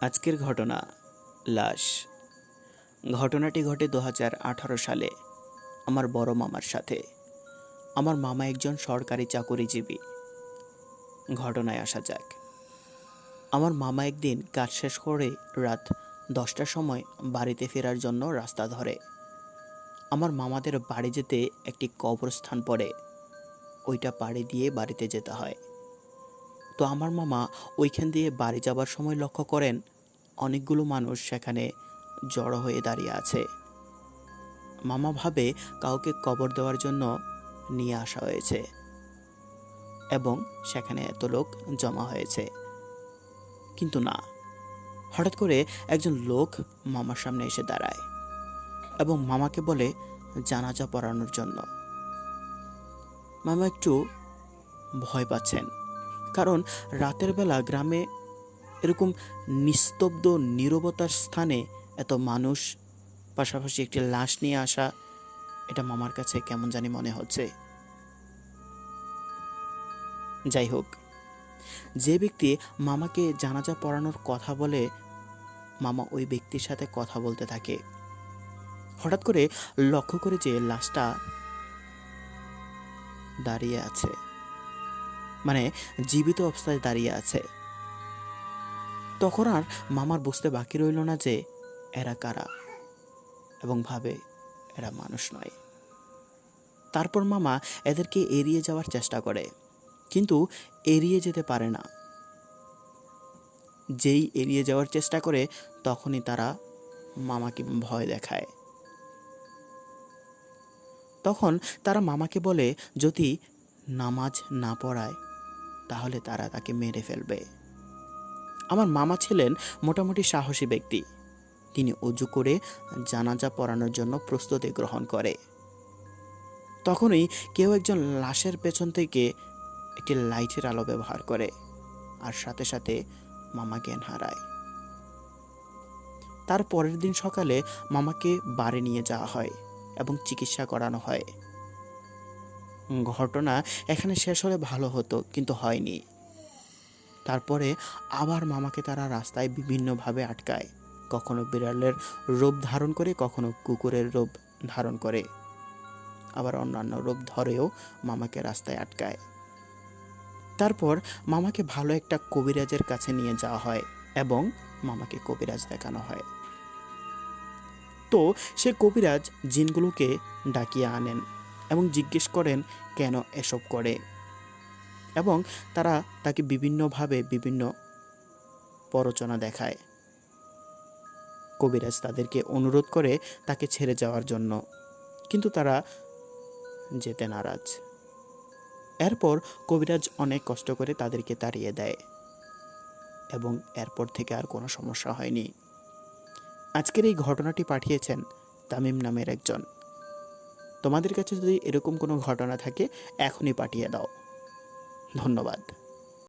আজকের ঘটনা, লাশ। ঘটনাটি ঘটে দুহাজার আঠারো সালে আমার বড় মামার সাথে। আমার মামা একজন সরকারি চাকুরিজীবী। ঘটনায় আসা যাক। আমার মামা একদিন কাজ শেষ করে রাত দশটার সময় বাড়িতে ফেরার জন্য রাস্তা ধরে। আমার মামাদের বাড়ি যেতে একটি কবরস্থান পড়ে। ওইটা পাড়ি দিয়ে বাড়িতে যেতে হয়। তো আমার মামা ওইখান দিয়ে বাড়ি যাবার সময় লক্ষ্য করেন, অনেকগুলো মানুষ সেখানে জড়ো হয়ে দাঁড়িয়ে আছে। মামা ভাবে কাউকে কবর দেওয়ার জন্য নিয়ে আসা হয়েছে এবং সেখানে এত লোক জমা হয়েছে। কিন্তু না, হঠাৎ করে একজন লোক মামার সামনে এসে দাঁড়ায় এবং মামাকে বলে, জানাজা পড়ানোর জন্য। মামা একটু ভয় পাচ্ছেন। কারণ রাতের বেলা গ্রামে এরকম নিস্তব্ধ, নীরবতার স্থানে এত মানুষ, পাশাপাশি একটি লাশ নিয়ে আসা, এটা মামার কাছে কেমন জানি মনে হচ্ছে। যাই হোক, যে ব্যক্তি মামাকে জানাজা পড়ানোর কথা বলে, মামা ওই ব্যক্তির সাথে কথা বলতে থাকে। হঠাৎ করে লক্ষ্য করে যে লাশটা দাঁড়িয়ে আছে। মানে জীবিত অবস্থায় দাঁড়িয়ে আছে। তখন আর মামার বুঝতে বাকি রইল না যে, এরা কারা এবং ভাবে এরা মানুষ নয়। তারপর মামা এদেরকে এড়িয়ে যাওয়ার চেষ্টা করে, কিন্তু এড়িয়ে যেতে পারে না। যেই এড়িয়ে যাওয়ার চেষ্টা করে, তখনই তারা মামাকে ভয় দেখায়। তখন তারা মামাকে বলে, যদি নামাজ না পড়ায়, তাহলে তারা তাকে মেরে ফেলবে। আমার মামা ছিলেন মোটামুটি সাহসী ব্যক্তি। তিনি অজু করে জানাজা পড়ানোর জন্য প্রস্তুতি গ্রহণ করে। তখনই কেউ একজন লাশের পেছন থেকে একটি লাইটের আলো ব্যবহার করে আর সাথে সাথে মামা জ্ঞান হারায়। তার পরের দিন সকালে মামাকে বাড়ি নিয়ে যাওয়া হয়। এবং চিকিৎসা করানো হয়। ঘটনা এখানে শেষ হলে ভালো হতো, কিন্তু হয়নি। তারপরে আবার মামাকে তারা রাস্তায় বিভিন্নভাবে আটকায়। কখনো বিড়ালের রূপ ধারণ করে, কখনো কুকুরের রূপ ধারণ করে। আবার অন্যান্য রূপ ধরেও মামাকে রাস্তায় আটকায়। তারপর মামাকে ভালো একটা কবিরাজের কাছে নিয়ে যাওয়া হয় এবং মামাকে কবিরাজ দেখানো হয়। তো সে কবিরাজ জিনগুলোকে ডাকিয়ে আনেন এবং জিজ্ঞেস করেন, কেন এসব করে? এবং তারা তাকে বিভিন্নভাবে বিভিন্ন প্ররোচনা দেখায়। কবিরাজ তাদেরকে অনুরোধ করে তাকে ছেড়ে যাওয়ার জন্য, কিন্তু তারা যেতে নারাজ। এরপর কবিরাজ অনেক কষ্ট করে তাদেরকে তাড়িয়ে দেয় এবং এরপর থেকে আর কোনো সমস্যা হয়নি। আজকের এই ঘটনাটি পাঠিয়েছেন তামিম নামের একজন। তোমাদের কাছে যদি এরকম কোনো ঘটনা থাকে, এখনই পাঠিয়ে দাও। ধন্যবাদ।